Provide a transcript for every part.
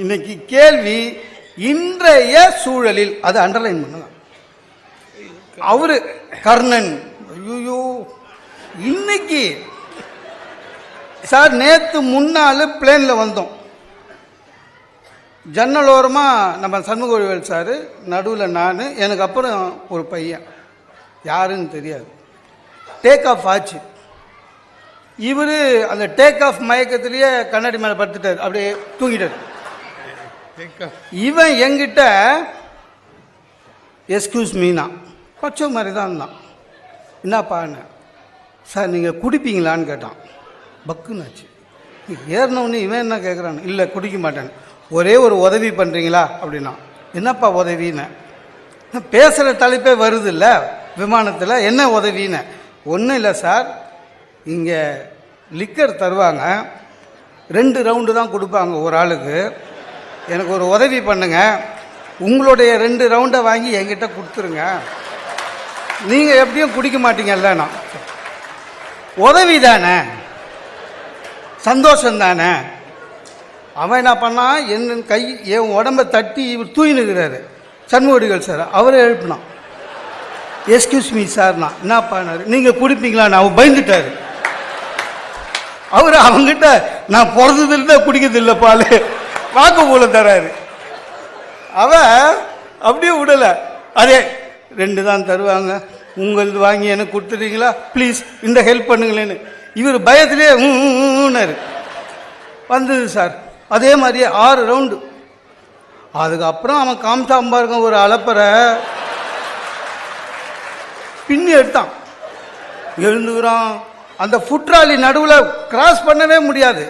இன்னைக்கு கேள்வி இன்றைய சூழலில் அது அண்டர்லைன் பண்ணலாம். அவரு கர்ணன். ஐயோ இன்னைக்கு சார் நேத்து முன்னால் பிளேன்ல வந்தோம். ஜன்னலோரமாக நம்ம சண்முகவேல் சார் நடுவில் நான் எனக்கு அப்புறம் ஒரு பையன். யாருன்னு தெரியாது. டேக் ஆஃப் ஆச்சு. இவர் அந்த டேக் ஆஃப் மயக்கத்திலேயே கண்ணாடி மேலே படுத்துட்டார். அப்படியே தூங்கிட்டார். இவன் எங்கிட்ட எஸ்கியூஸ் மீனா பச்சை மாதிரி தான் இருந்தான் என்னப்பான்னு சார் நீங்கள் குடிப்பீங்களான்னு கேட்டான். பக்குன்னாச்சு ஏறினவுன்னு இவன் என்ன கேட்குறான் இல்லை குடிக்க மாட்டேன். ஒரே ஒரு உதவி பண்ணுறீங்களா அப்படின்னா என்னப்பா உதவின்னு? பேசுகிற தலைப்பே வருது இல்லை விமானத்தில். என்ன உதவின்னு? ஒன்றும் இல்லை சார். இங்கே லிக்கர் தருவாங்க. ரெண்டு ரவுண்டு தான் கொடுப்பாங்க ஒரு ஆளுக்கு. எனக்கு ஒரு உதவி பண்ணுங்க. உங்களுடைய ரெண்டு ரவுண்டை வாங்கி என்கிட்ட கொடுத்துருங்க. நீங்கள் எப்படியும் குடிக்க மாட்டீங்க நான் உதவி தானே? சந்தோஷம் தானே? அவன் என்ன பண்ணான் என் கை என் உடம்ப தட்டி இவர் தூயினுக்கிறாரு சண்முகடிகள் சார் அவரே எழுப்பினான். எஸ்கியூஸ் மீ சார்னா என்ன பண்ணார்? நீங்கள் குடிப்பீங்களான்னு அவன் பயந்துட்டாரு. அவர் அவங்ககிட்ட நான் பிறந்ததுல குடிக்கிறது இல்லை பால். வாக்கு போல தராரு. அவ அப்படியே விடல. அதே ரெண்டு தான் தருவாங்க. உங்களது வாங்கி எனக்கு கொடுத்துட்டீங்களா? ப்ளீஸ் இந்த ஹெல்ப் பண்ணுங்களேன்னு. இவர் பயத்திலே ஊன்னாரு வந்தது சார். அதே மாதிரியே ஆறு ரவுண்டு அதுக்கப்புறம் அவன் காமிச்சான் பாருங்க ஒரு அலப்பறை பின்னி எடுத்தான். எழுந்துக்கிறான். அந்த ஃபுட்ராலி நடுவில் கிராஸ் பண்ணவே முடியாது.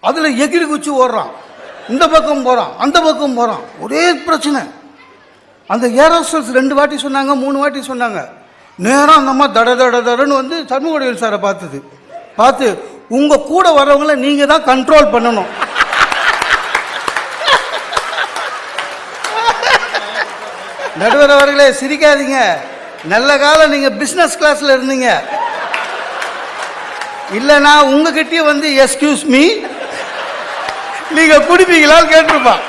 அதில் எகிரி குச்சி ஓடுறான். இந்த பக்கம் போகிறான் அந்த பக்கம் போகிறான் ஒரே பிரச்சனை. அந்த ஏரோஸ்டல்ஸ் ரெண்டு வாட்டி சொன்னாங்க மூணு வாட்டி சொன்னாங்க. நேரம் அந்த அம்மா தட தட தடன்னு வந்து சண்முகடிகள் சாரை பார்த்தது. பார்த்து உங்கள் கூட வரவங்கள நீங்கள் தான் கண்ட்ரோல் பண்ணணும். நடுவர் அவர்களே சிரிக்காதீங்க. நல்ல காலம் நீங்கள் பிஸ்னஸ் கிளாஸில் இருந்தீங்க. இல்லைனா உங்ககிட்டயே வந்து எஸ்கியூஸ் மீ நீங்க குடிப்பீங்களான்னு கேட்டிருப்பான்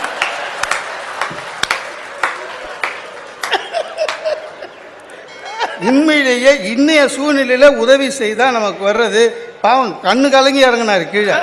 உண்மையிலேயே இன்னைய சூழ்நிலையில உதவி செய்தா நமக்கு வர்றது பாவம். கண்ணு கலங்கி இறங்கினாரு கீழே.